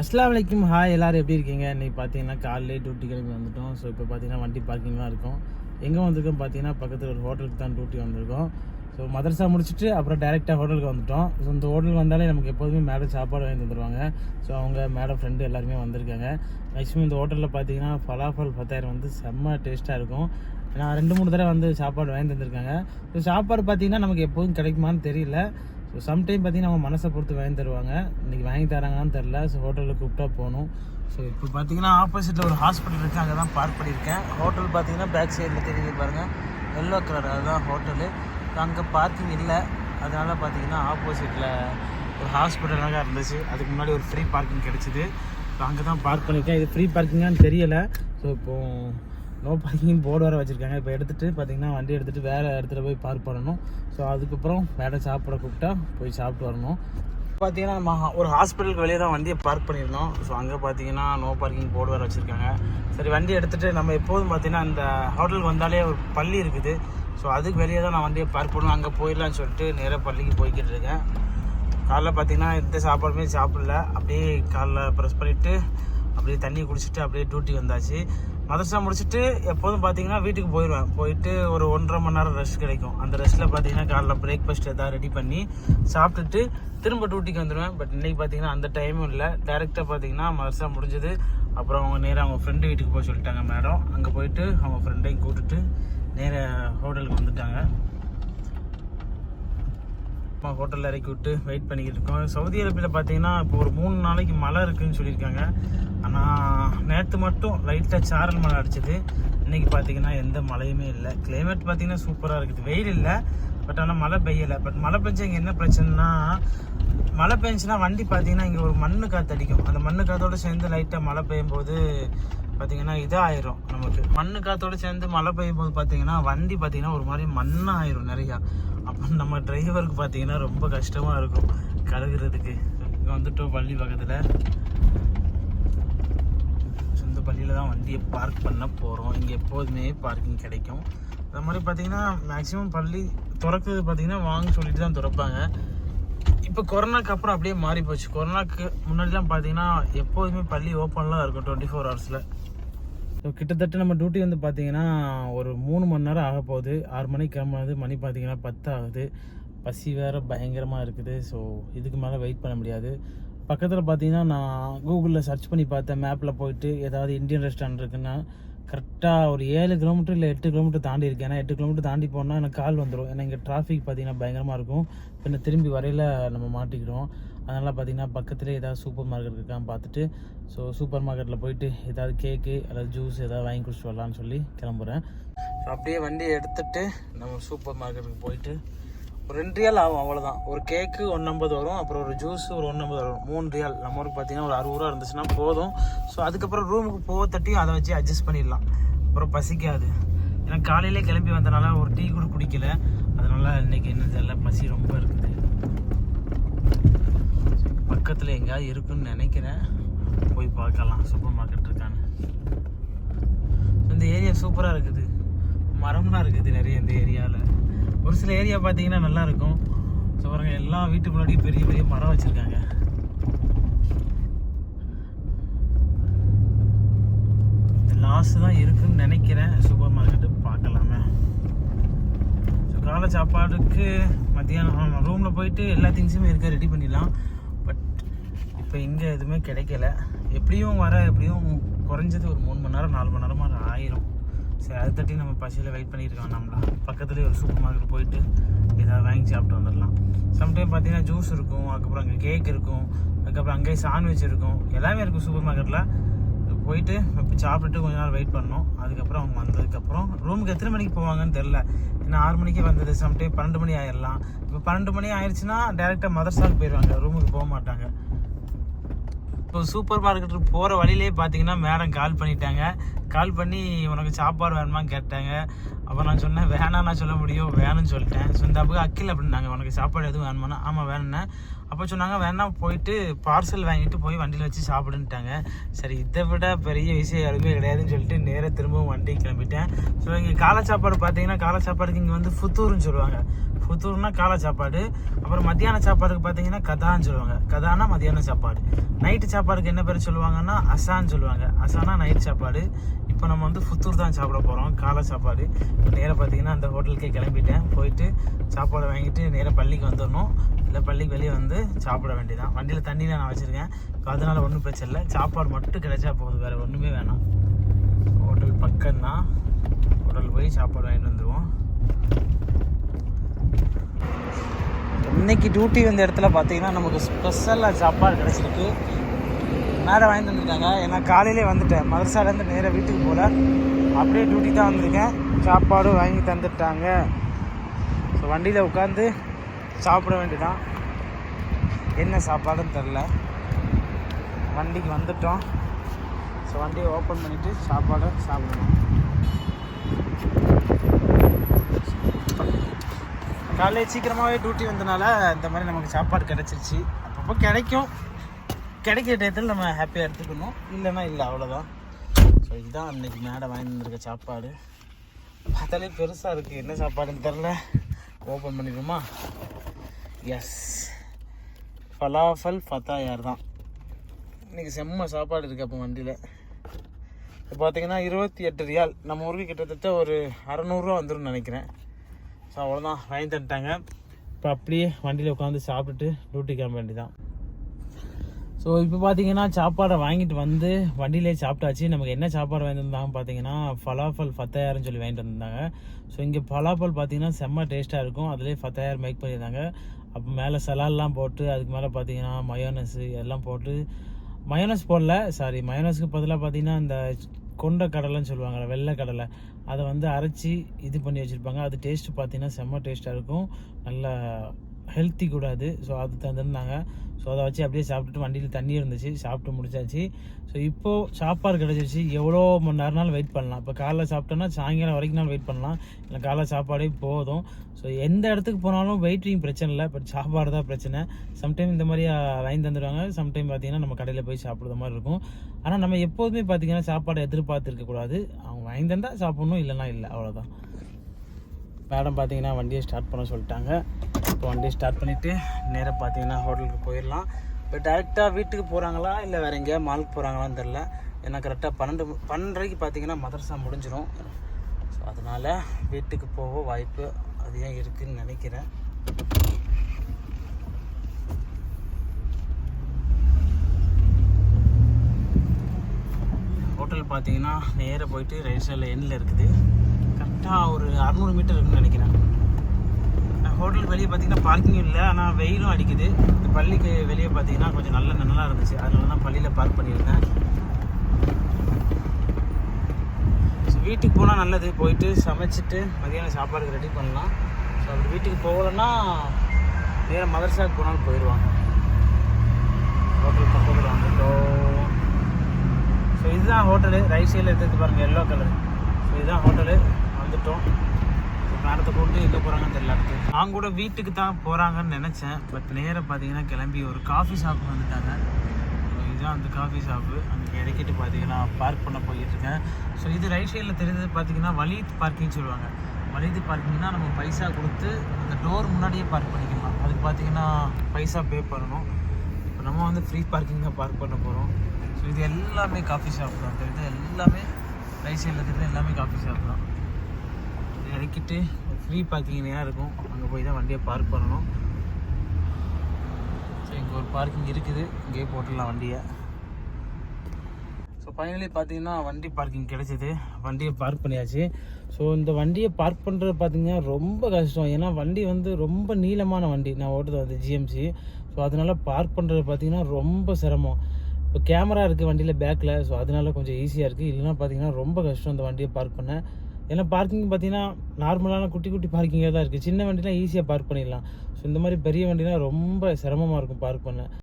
அஸ்லாம் வலைக்கும் ஹாய் எல்லோரும் எப்படி இருக்கீங்க? இன்றைக்கி பார்த்தீங்கன்னா காலையிலே டியூட்டி கிளம்பி வந்துட்டோம். ஸோ இப்போ பார்த்தீங்கன்னா வண்டி பார்க்கிங்லாம் இருக்கும். எங்கே வந்திருக்கோம் பார்த்தீங்கன்னா பக்கத்தில் ஒரு ஹோட்டலுக்கு தான் டியூட்டி வந்திருக்கோம். ஸோ மதரசா முடிச்சுட்டு அப்புறம் டேரெக்டாக ஹோட்டலுக்கு வந்துட்டோம். ஸோ இந்த ஹோட்டலுக்கு வந்தாலே நமக்கு எப்போதுமே மேடம் சாப்பாடு வாங்கி தந்துடுவாங்க ஸோ அவங்க மேடம் ஃப்ரெண்டு எல்லாருமே வந்திருக்காங்க. மேக்ஸிமம் இந்த ஹோட்டலில் பார்த்தீங்கன்னா ஃபலாஃபல் பத்தாயிரம் வந்து செம்ம டேஸ்ட்டாக இருக்கும். நான் ரெண்டு மூணு தடவை வந்து சாப்பாடு வாங்கி தந்திருக்காங்க. ஸோ சாப்பாடு பார்த்தீங்கன்னா நமக்கு எப்போதும் கிடைக்குமான்னு தெரியல. ஸோ சம்டைம் பார்த்தீங்கன்னா அவங்க மனசை பொறுத்து வாங்கி தருவாங்க. இன்றைக்கி வாங்கி தராங்கன்னு தெரில ஸோ ஹோட்டலில் கூப்பிட்டா போகணும் ஸோ இப்போ பார்த்தீங்கன்னா ஆப்போசிட்டில் ஒரு ஹாஸ்பிட்டல் இருக்குது அங்கே தான் பார்க் பண்ணியிருக்கேன் ஹோட்டல் பார்த்தீங்கன்னா பேக் சைடில் தெரியுது பாருங்கள் எல்லோ கலர் அதுதான் ஹோட்டலு அங்கே பார்க்கிங் இல்லை. அதனால் பார்த்தீங்கன்னா ஆப்போசிட்டில் ஒரு ஹாஸ்பிட்டலாக இருந்துச்சு. அதுக்கு முன்னாடி ஒரு ஃப்ரீ பார்க்கிங் கிடச்சிது. அங்கே தான் பார்க் பண்ணியிருக்கேன். இது ஃப்ரீ பார்க்கிங்கான்னு தெரியலை. ஸோ இப்போது நோ பார்க்கிங் போர்டு வர வச்சுருக்காங்க. இப்போ எடுத்துகிட்டு பார்த்தீங்கன்னா வண்டி எடுத்துகிட்டு வேறு இடத்துல போய் பார்க் பண்ணணும். ஸோ அதுக்கப்புறம் வேறு சாப்பிட கூப்பிட்டா போய் சாப்பிட்டு வரணும். பார்த்தீங்கன்னா நம்ம ஒரு ஹாஸ்பிட்டலுக்கு வெளியே தான் வண்டியை பார்க் பண்ணியிருந்தோம். ஸோ அங்கே பார்த்தீங்கன்னா நோ பார்க்கிங் போர்டு வர வச்சுருக்காங்க. சரி வண்டி எடுத்துகிட்டு நம்ம எப்போதும் பார்த்தீங்கன்னா அந்த ஹோட்டலுக்கு வந்தாலே ஒரு பள்ளி இருக்குது. ஸோ அதுக்கு வெளியே தான் நான் வண்டியை பார்க் பண்ணணும். அங்கே போயிடலான்னு சொல்லிட்டு நேராக பள்ளிக்கு போய்கிட்டு இருக்கேன். காலைல பார்த்தீங்கன்னா எந்த சாப்பாடுமே சாப்பிடல. அப்படியே காலைல ப்ரெஸ் பண்ணிவிட்டு அப்படியே தண்ணி குடிச்சிட்டு அப்படியே டியூட்டி வந்தாச்சு. மதரசா முடிச்சுட்டு எப்போதும் பார்த்தீங்கன்னா வீட்டுக்கு போயிடுவேன் போயிட்டு ஒரு ஒன்றரை மணி நேரம் ரெஸ்ட் கிடைக்கும். அந்த ரெஸ்ட்டில் பார்த்தீங்கன்னா காலைல பிரேக்ஃபாஸ்ட் எதாவது ரெடி பண்ணி சாப்பிட்டுட்டு திரும்ப டூட்டிக்கு வந்துடுவேன் பட் இன்றைக்கி பார்த்தீங்கன்னா அந்த டைமும் இல்லை. டேரெக்டாக பார்த்தீங்கன்னா மதரசா முடிஞ்சது. அப்புறம் அவங்க நேராக அவங்க ஃப்ரெண்டு வீட்டுக்கு போக சொல்லிட்டாங்க மேடம் அங்கே போயிட்டு அவங்க ஃப்ரெண்டையும் கூட்டிட்டு நேராக ஹோட்டலுக்கு வந்துட்டாங்க. அம்மா ஹோட்டலில் இறக்கி விட்டு வெயிட் பண்ணிக்கிட்டு இருக்கோம். சவுதி அரேபியில் பார்த்தீங்கன்னா இப்போ ஒரு மூணு நாளைக்கு மழை இருக்குதுன்னு சொல்லியிருக்காங்க. ஆனால் நேற்று மட்டும் லைட்டாக சாரல் மழை அடிச்சது. இன்னைக்கு பார்த்தீங்கன்னா எந்த மழையுமே இல்லை. கிளைமேட் பார்த்தீங்கன்னா சூப்பராக இருக்குது. வெயில் இல்லை பட் ஆனால் மழை பெய்யலை. பட் மழை பெஞ்சு இங்கே என்ன பிரச்சனைனா மழை பெஞ்சுன்னா வண்டி பார்த்தீங்கன்னா இங்கே ஒரு மண்ணு காற்று அடிக்கும். அந்த மண்ணு காற்றோடு சேர்ந்து லைட்டாக மழை பெய்யும் போது பார்த்தீங்கன்னா இதாயிரும் நமக்கு. மண்ணு காற்றோடு சேர்ந்து மழை பெய்யும் போது பார்த்தீங்கன்னா வண்டி பார்த்தீங்கன்னா ஒரு மாதிரி மண்ணாயிரும் நிறையா. அப்போ நம்ம டிரைவருக்கு பார்த்தீங்கன்னா ரொம்ப கஷ்டமாக இருக்கும் கழுகுறதுக்கு இங்கே வந்துட்டோம் பள்ளி பக்கத்தில். சொந்த பள்ளியில் தான் வண்டியை பார்க் பண்ண போகிறோம் இங்கே எப்போதுமே பார்க்கிங் கிடைக்கும். அது மாதிரி பார்த்தீங்கன்னா மேக்ஸிமம் பள்ளி திறக்குது பார்த்தீங்கன்னா வாங்க சொல்லிட்டு தான் திறப்பாங்க. இப்போ கொரோனாக்கு அப்புறம் அப்படியே மாறி போச்சு கொரோனாக்கு முன்னாடிலாம் பார்த்தீங்கன்னா எப்போதுமே பள்ளி ஓப்பன்லாம் இருக்கும் டுவெண்ட்டி ஃபோர் ஹவர்ஸில் ஸோ கிட்டத்தட்ட நம்ம டியூட்டி வந்து பார்த்தீங்கன்னா ஒரு மூணு மணி நேரம் ஆக போகுது. ஆறு மணிக்கு கிளம்புனது மணி பார்த்தீங்கன்னா பத்து ஆகுது. பசி வேறு பயங்கரமாக இருக்குது. ஸோ இதுக்கு மேலே வெயிட் பண்ண முடியாது. பக்கத்தில் பார்த்தீங்கன்னா நான் கூகுளில் சர்ச் பண்ணி பார்த்தேன் மேப்பில் போயிட்டு ஏதாவது இந்தியன் ரெஸ்டாரண்ட் இருக்குன்னா கரெக்டாக ஒரு ஏழு கிலோமீட்டர் இல்லை எட்டு கிலோமீட்டர் தாண்டி இருக்கேன். ஏன்னா எட்டு கிலோமீட்டர் தாண்டி போனால் எனக்கு கால் வந்துடும் ஏன்னா இங்கே டிராஃபிக் பார்த்தீங்கன்னா பயங்கரமாக இருக்கும். பின்ன திரும்பி வரையில் நம்ம மாட்டிக்கிறோம் அதனால் பார்த்தீங்கன்னா பக்கத்துலேயே ஏதாவது சூப்பர் மார்க்கெட் இருக்கான்னு பார்த்துட்டு ஸோ சூப்பர் மார்க்கெட்டில் போயிட்டு ஏதாவது கேக்கு அதாவது ஜூஸ் ஏதாவது வாங்கி குடிச்சிட்டு வரலான்னு சொல்லி கிளம்புறேன். ஸோ அப்படியே வண்டியை எடுத்துகிட்டு நம்ம சூப்பர் மார்க்கெட்டுக்கு போயிட்டு ரெண்டு ரியால் ஆகும் அவ்வளோதான் ஒரு கேக்கு ஒன்றம்பது வரும் அப்புறம் ஒரு ஜூஸ் ஒரு ஒன்றம்பது வரும். மூணு ரியால் நம்ம ஊருக்கு பார்த்தீங்கன்னா ஒரு அறுபது ரூபா இருந்துச்சுன்னா போதும். ஸோ அதுக்கப்புறம் ரூமுக்கு போக தட்டியும் அதை வச்சு அட்ஜஸ்ட் பண்ணிடலாம். அப்புறம் பசிக்காது. ஏன்னா காலையிலே கிளம்பி வந்தனால ஒரு டீ கூட குடிக்கல. அதனால இன்னைக்கு என்ன தெரியல பசி ரொம்ப இருக்குது. பக்கத்தில் எங்கேயாவது இருக்குன்னு நினைக்கிறேன். போய் பார்க்கலாம் சூப்பர் மார்க்கெட் இருக்கான்னு. இந்த ஏரியா சூப்பராக இருக்குது. மரம்லாம் இருக்குது நிறைய இந்த ஏரியாவில் ஒரு சில ஏரியா பார்த்தீங்கன்னா நல்லாயிருக்கும். ஸோ பாருங்க எல்லா வீட்டு முன்னாடியும் பெரிய பெரிய மரம் வச்சுருக்காங்க. லாஸ்ட் தான் இருக்குன்னு நினைக்கிறேன். சூப்பர் மார்க்கெட்டு பார்க்கலாமே. ஸோ காலை சாப்பாடுக்கு மத்தியானம் ரூமில் போயிட்டு எல்லா திங்ஸுமே இருக்க ரெடி பண்ணிடலாம். பட் இப்போ இங்கே எதுவுமே கிடைக்கல. எப்படியும் வர எப்படியும் குறைஞ்சது ஒரு மூணு மணி நேரம் நாலு மணி நேரமாக ஆயிரும். சரி அதை தட்டி நம்ம பசியில் வெயிட் பண்ணியிருக்கோம் நம்மளா பக்கத்துலேயே ஒரு சூப்பர் மார்க்கெட் போயிட்டு ஏதாவது வாங்கி சாப்பிட்டு வந்துடலாம். சம்டைம் பார்த்தீங்கன்னா ஜூஸ் இருக்கும் அதுக்கப்புறம் அங்கே கேக் இருக்கும் அதுக்கப்புறம் அங்கேயே சாண்ட்விச் இருக்கும். எல்லாமே இருக்கும் சூப்பர் மார்க்கெட்டில் போயிட்டு இப்போ சாப்பிட்டுட்டு கொஞ்ச நேரம் வெயிட் பண்ணோம். அதுக்கப்புறம் அவங்க வந்ததுக்கப்புறம் ரூமுக்கு எத்தனை மணிக்கு போவாங்கன்னு தெரில ஏன்னா ஆறு மணிக்கு வந்தது சம்டைம் பன்னெண்டு மணி ஆயிடலாம். இப்போ பன்னெண்டு மணி ஆயிடுச்சுன்னா டேரெக்டாக மதர்சாவுக்கு போயிடுவாங்க ரூமுக்கு போக மாட்டாங்க. இப்போ சூப்பர் மார்க்கெட்டுக்கு போகிற வழியிலே பார்த்தீங்கன்னா மேடம் கால் பண்ணிட்டாங்க. கால் பண்ணி உனக்கு சாப்பாடு வேணுமான்னு கேட்டாங்க. அப்போ நான் சொன்னேன் வேணாம் நான் சொல்ல முடியும் வேணும்னு சொல்லிட்டேன். ஸோ இந்த அப்போ அக்கில் அப்படின்னாங்க உனக்கு சாப்பாடு எதுவும் வேணுமானா ஆமாம் வேணும்னேன் அப்போ சொன்னாங்க வேணாம் போயிட்டு பார்சல் வாங்கிட்டு போய் வண்டியில் வச்சு சாப்பிடுன்ட்டாங்க. சரி இதை விட பெரிய விஷயம் எதுவுமே கிடையாதுன்னு சொல்லிட்டு நேராக திரும்பவும் வண்டி கிளம்பிட்டேன். ஸோ இங்கே காலை சாப்பாடு பார்த்தீங்கன்னா காலை சாப்பாடுக்கு இங்கே வந்து ஃபுத்தூர்னு சொல்லுவாங்க. புத்தூர்னா காலை சாப்பாடு அப்புறம் மத்தியான சாப்பாடுக்கு பார்த்தீங்கன்னா கதான்னு சொல்லுவாங்க. கதானா மத்தியான சாப்பாடு. நைட்டு சாப்பாடுக்கு என்ன பேர் சொல்லுவாங்கன்னா அசான்னு சொல்லுவாங்க. அசானா நைட் சாப்பாடு. இப்போ நம்ம வந்து புத்தூர் தான் சாப்பிட போகிறோம் காலை சாப்பாடு. இப்போ நேராக பார்த்தீங்கன்னா அந்த ஹோட்டலுக்கே கிளம்பிட்டேன். போயிட்டு சாப்பாடு வாங்கிட்டு நேராக பள்ளிக்கு வந்துடணும். இல்லை பள்ளிக்கு வெளியே வந்து சாப்பிட வேண்டியதான் வண்டியில் தண்ணியில் நான் வச்சுருக்கேன். இப்போ அதனால் ஒன்றும் பிரச்சனை இல்லை. சாப்பாடு மட்டும் கிடைச்சா போகுது வேறு ஒன்றுமே வேணாம். ஹோட்டல் பக்கம்தான். ஹோட்டல் போய் சாப்பாடு வாங்கிட்டு வந்துடுவோம் இன்னைக்கு டியூட்டி வந்த இடத்துல பார்த்தீங்கன்னா நமக்கு ஸ்பெஷலாக சாப்பாடு கிடச்சிருக்கு. நேரம் வாங்கி தந்துருக்காங்க ஏன்னா காலையிலே வந்துட்டேன். மதரசாலேருந்து நேராக வீட்டுக்கு போகல அப்படியே டியூட்டி தான் வந்திருக்கேன். சாப்பாடும் வாங்கி தந்துட்டாங்க. ஸோ வண்டியில் உட்காந்து சாப்பிட வேண்டியதான் என்ன சாப்பாடுன்னு தெரில வண்டிக்கு வந்துட்டோம். ஸோ வண்டியை ஓப்பன் பண்ணிவிட்டு சாப்பாடை சாப்பிடணும். காலையில் சீக்கிரமாகவே டியூட்டி வந்தனால இந்த மாதிரி நமக்கு சாப்பாடு கிடச்சிருச்சு. அப்பப்போ கிடைக்கும். கிடைக்கிற டயத்தில் நம்ம ஹாப்பியாக எடுத்துக்கணும். இல்லைன்னா இல்லை அவ்வளோதான் ஸோ இதுதான் அன்னைக்கு மேடை வாங்கி வந்திருக்க சாப்பாடு. பார்த்தாலே பெருசாக இருக்குது என்ன சாப்பாடுன்னு தெரில ஓப்பன் பண்ணிடுமா எஸ் ஃபலாஃபல் ஃபத்தாயார் தான். இன்றைக்கி செம்ம சாப்பாடு இருக்குது அப்போ வண்டியில். இப்போ பார்த்தீங்கன்னா இருபத்தி எட்டு ரியால். நம்ம ஊருக்கு கிட்டத்தட்ட ஒரு அறநூறுவா வந்துடும் நினைக்கிறேன். ஸோ அவ்வளோதான் வாங்கி தந்துட்டாங்க. இப்போ அப்படியே வண்டியில் உட்காந்து சாப்பிட்டுட்டு டியூட்டி கிளம்ப வேண்டியதான் ஸோ இப்போ பார்த்தீங்கன்னா சாப்பாடை வாங்கிட்டு வந்து வண்டியிலே சாப்பிட்டாச்சு. நமக்கு என்ன சாப்பாடு வாங்கிட்டு வந்தாங்க பார்த்தீங்கன்னா ஃபலாஃபல் ஃபத்தாயிரம்னு சொல்லி வாங்கிட்டு வந்திருந்தாங்க ஸோ இங்கே ஃபலாஃபல் பார்த்தீங்கன்னா செம்ம டேஸ்ட்டாக இருக்கும். அதிலே ஃபத்தாயிரம் மேக் பண்ணியிருந்தாங்க. அப்போ மேலே சலால்லாம் போட்டு அதுக்கு மேலே பார்த்தீங்கன்னா மயோனஸு எல்லாம் போட்டு மயோனஸ் போடல. சாரி மயோனஸ்க்கு பதிலாக பார்த்தீங்கன்னா இந்த கொண்ட கடலைன்னு சொல்லுவாங்கள்ல வெள்ளை கடலை. அதை வந்து அரைச்சி இது பண்ணி வச்சுருப்பாங்க. அது டேஸ்ட்டு பார்த்தீங்கன்னா செம்ம டேஸ்ட்டாக இருக்கும். நல்லா ஹெல்த்தி கூடாது. ஸோ அது தந்துருந்தாங்க ஸோ அதை வச்சு அப்படியே சாப்பிட்டுட்டு வண்டியில் தண்ணி இருந்துச்சு. சாப்பிட்டு முடிச்சாச்சு. ஸோ இப்போது சாப்பாடு கிடச்சிருச்சு. எவ்வளோ மணி நேரம்னாலும் வெயிட் பண்ணலாம். இப்போ காலைல சாப்பிட்டோன்னா சாயங்காலம் வரைக்கும் நாள் வெயிட் பண்ணலாம். இல்லை காலைல சாப்பாடே போதும். ஸோ எந்த இடத்துக்கு போனாலும் வெயிட்டிங் பிரச்சனை இல்லை. பட் சாப்பாடு தான் பிரச்சனை. சம்டைம் இந்த மாதிரி வாங்கி தந்துடுவாங்க. சம்டைம் பார்த்தீங்கன்னா நம்ம கடையில் போய் சாப்பிட்ற மாதிரி இருக்கும். ஆனால் நம்ம எப்போதுமே பார்த்தீங்கன்னா சாப்பாடை எதிர்பார்த்துருக்கக்கூடாது அவங்க வாங்கி தந்தால் சாப்பிட்ணும். இல்லைன்னா இல்லை. அவ்வளோதான் மேடம் பார்த்தீங்கன்னா வண்டியை ஸ்டார்ட் பண்ண சொல்லிட்டாங்க. இப்போ வண்டி ஸ்டார்ட் பண்ணிவிட்டு நேராக பார்த்தீங்கன்னா ஹோட்டலுக்கு போயிடலாம் இப்போ டேரெக்டாக வீட்டுக்கு போகிறாங்களா இல்லை வேறு எங்கேயா மாலுக்கு போகிறாங்களான்னு தெரில ஏன்னா கரெக்டாக பன்னெண்டு பன்னெண்டரைக்கு பார்த்தீங்கன்னா மதரசா முடிஞ்சிடும் ஸோ அதனால் வீட்டுக்கு போக வாய்ப்பு அதிகம் இருக்குதுன்னு நினைக்கிறேன். ஹோட்டல் பார்த்தீங்கன்னா நேராக போயிட்டு ரைட் சைடில் எண்ணில் இருக்குது. கரெக்டாக ஒரு அறநூறு மீட்டர் இருக்குன்னு நினைக்கிறேன். ஹோட்டலுக்கு வெளியே பார்த்தீங்கன்னா பார்க்கிங் இல்லை ஆனால் வெயிலும் அடிக்குது. இந்த பள்ளிக்கு வெளியே பார்த்தீங்கன்னா கொஞ்சம் நல்ல நல்லா இருந்துச்சு. அதனால தான் பள்ளியில் பார்க் பண்ணியிருந்தேன். ஸோ வீட்டுக்கு போனால் நல்லது. போயிட்டு சமைச்சிட்டு மதியானம் சாப்பாடுக்கு ரெடி பண்ணலாம். ஸோ அப்படி வீட்டுக்கு போகலன்னா நேராக மதரசாவுக்கு போனாலும் போயிடுவாங்க. ஹோட்டல் பக்கத்தில் வந்துட்டோம். ஸோ இதுதான் ஹோட்டலு ரைட் சைடில் எடுத்து பாருங்கள் எல்லோ கலர் ஸோ இதுதான் ஹோட்டலு வந்துட்டோம். காரத்தை கொண்டு எங்கே போகிறாங்கன்னு தெரியல அடுத்து. நான் கூட வீட்டுக்கு தான் போகிறாங்கன்னு நினச்சேன். பட் நேராக பார்த்தீங்கன்னா கிளம்பி ஒரு காஃபி ஷாப் வந்துட்டாங்க. இதுதான் அந்த காஃபி ஷாப்பு அங்கே இறக்கிட்டு பார்த்தீங்கன்னா பார்க் பண்ண போயிட்டு இருக்கேன் ஸோ இது ரைட் சைடில் தெரிஞ்சது பார்த்தீங்கன்னா வலித் பார்க்கிங் சொல்லுவாங்க. வலித் பார்க்கிங்னா நம்ம பைசா கொடுத்து அந்த டோர் முன்னாடியே பார்க் பண்ணிக்கலாம். அதுக்கு பார்த்தீங்கன்னா பைசா பே பண்ணணும். இப்போ நம்ம வந்து ஃப்ரீ பார்க்கிங் தான் பார்க் பண்ண போகிறோம் ஸோ இது எல்லாமே காஃபி ஷாப் தான். தெரியுது? எல்லாமே ரைட் சைடில் இருக்கிறது எல்லாமே காஃபி ஷாப் தான். இறக்கிட்டு ஃப்ரீ பார்க்கிங் நேரம் இருக்கும். அங்கே போய் தான் வண்டியை பார்க் பண்ணணும். ஸோ இங்கே ஒரு பார்க்கிங் இருக்குது. இங்கேயே போட்டுடலாம் வண்டியை. ஸோ ஃபைனலி பார்த்தீங்கன்னா வண்டி பார்க்கிங் கிடைச்சிது. வண்டியை பார்க் பண்ணியாச்சு. ஸோ இந்த வண்டியை பார்க் பண்ணுறது பார்த்தீங்கன்னா ரொம்ப கஷ்டம். ஏன்னா வண்டி வந்து ரொம்ப நீளமான வண்டி. நான் ஓட்டுறது வந்து ஜிஎம்சி ஸோ அதனால் பார்க் பண்ணுறது பார்த்தீங்கன்னா ரொம்ப சிரமம். இப்போ கேமரா இருக்குது வண்டியில் பேக்கில் ஸோ அதனால கொஞ்சம் ஈஸியாக இருக்குது இல்லைன்னா பார்த்தீங்கன்னா ரொம்ப கஷ்டம் இந்த வண்டியை பார்க் பண்ண. ஏன்னா பார்க்கிங் பார்த்தீங்கன்னா நார்மலான குட்டி குட்டி பார்க்கிங்காக தான் இருக்குது சின்ன வண்டிலாம் ஈஸியாக பார்க் பண்ணிடலாம். ஸோ இந்த மாதிரி பெரிய வண்டிலாம் ரொம்ப சிரமமாக இருக்கும் பார்க் பண்ண.